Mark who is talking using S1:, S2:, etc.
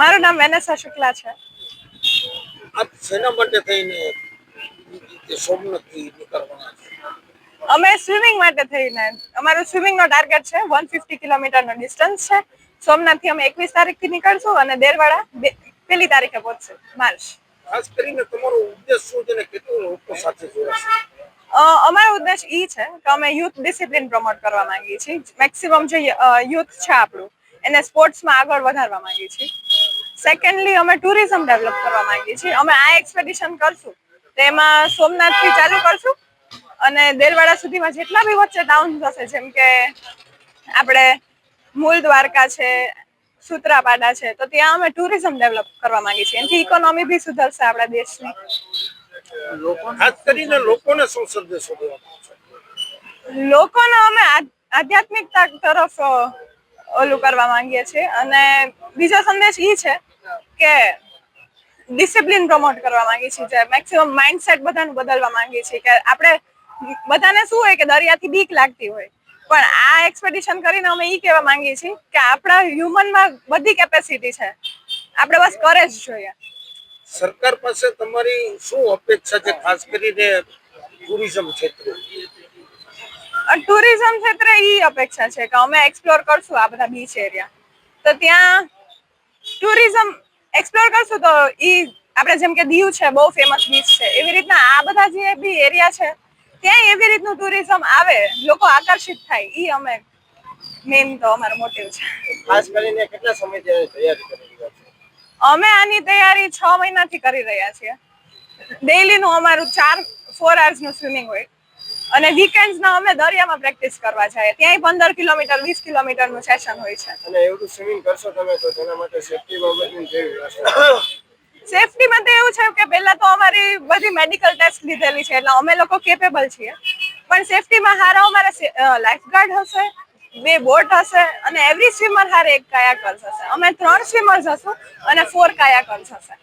S1: મારું નામ વેનેસા શુક્લા છે.
S2: આપ શેના માટે થઈને સોમનાથથી નીકળવાના છે?
S1: અમે સ્વિમિંગ માટે થઈને અમારો સ્વિમિંગ નો ટાર્ગેટ છે વન ફિફ્ટી કિલોમીટર નો ડિસ્ટન્સ છે. સોમનાથથી અમે એકવીસ તારીખથી નીકળશું અને દેરવાડા પહેલી તારીખે પહોંચશું માર્ચ.
S2: ખાસ કરીને તમારો ઉદ્દેશ શું છે અને કેટલું લોકો સાથે જોડાશે?
S1: અમારો ઉદ્દેશ ઈ છે કે અમે યુથ ડિસિપ્લિન પ્રમોટ કરવા માંગીએ છીએ. મેક્સિમમ જે યુથ છે આપણું એને સ્પોર્ટ્સમાં આગળ વધારવા માંગીએ છીએ. સેકન્ડલી અમે ટુરિઝમ ડેવલપ કરવા માંગીએ છીએ. અમે આ એક્સપેડિશન કરશું. તેમાં સોમનાથથી ચાલુ કરશું અને દેરવાડા સુધીમાં જેટલા બી વચ્ચે ટાઉન હશે જેમ કે આપણે મૂળ દ્વારકા છે સુત્રાપાડા છે તો ત્યાં અમે ટુરિઝમ ડેવલપ કરવા માંગીએ છીએ. એનાથી ઇકોનોમી બી સુધરશે આપણા દેશની.
S2: ખાસ કરીને લોકોને શું સંદેશો
S1: લોકોને અમે આધ્યાત્મિકતા તરફ ઓલું કરવા માંગીએ છીએ. અને બીજો સંદેશ ઈ છે કે ડિસિપ્લિન પ્રમોટ કરવા માંગી છીએ જે મેક્સિમમ માઇન્ડસેટ બધાનું બદલવા માંગીએ છીએ કે આપણે બધાને શું હોય કે દરિયાથી બીક લાગતી હોય. પણ આ એક્સપેડિશન કરીને અમે એ કહેવા માંગીએ છીએ કે આપણા હ્યુમનમાં બધી કેપેસિટી છે. આપણે બસ કરે જ જોઈએ.
S2: સરકાર પાસે તમારી શું અપેક્ષા છે ખાસ કરીને ટુરિઝમ ક્ષેત્રે?
S1: ટુરિઝમ ક્ષેત્રે એ અપેક્ષા છે કે અમે એક્સપ્લોર કરશું આ બધા બીચ એરિયા તો ત્યાં ટુરિઝમ એક્સપ્લોર કરશું તો ઈ આપણે જેમ કે દીવ છે બહુ ફેમસ બીચ છે. એવી રીતના આ બધા જે બી એરિયા છે ત્યાં એવી રીતનું ટુરિઝમ આવે લોકો આકર્ષિત થાય. ઈ અમે મેઇન તો અમારો મોટિવ છે.
S2: ખાસ કરીને કેટલા સમયથી તૈયારી કરી રહ્યા છો?
S1: અમે આની તૈયારી છ મહિનાથી કરી રહ્યા છીએ. ડેઈલીનું અમારું ચાર ફોર આવર્સનું સ્વિમિંગ હોય. અને વીકેન્ડ્સના અમે દરિયામાં પ્રેક્ટિસ કરવા જઈએ ત્યાંય પંદર કિલોમીટર વીસ કિલોમીટરનું સેશન હોય છે.
S2: અને એવું સ્વિમિંગ કરશો તમે તો તેના માટે સેફટી બાબતની કેવી
S1: સેફટી માટે એવું છે કે પહેલા તો અમારી બધી મેડિકલ ટેસ્ટ લીધેલી છે એટલે અમે લોકો કેપેબલ છીએ. પણ સેફટીમાં હારા અમારે લાઈફગાર્ડ હશે બે બોટ હશે અને એવરી સ્વિમર હારે એક કાયાકર્સ હશે. અમે ત્રણ સ્વિમર્સ હશું અને ફોર કાયાકર્સ હશે.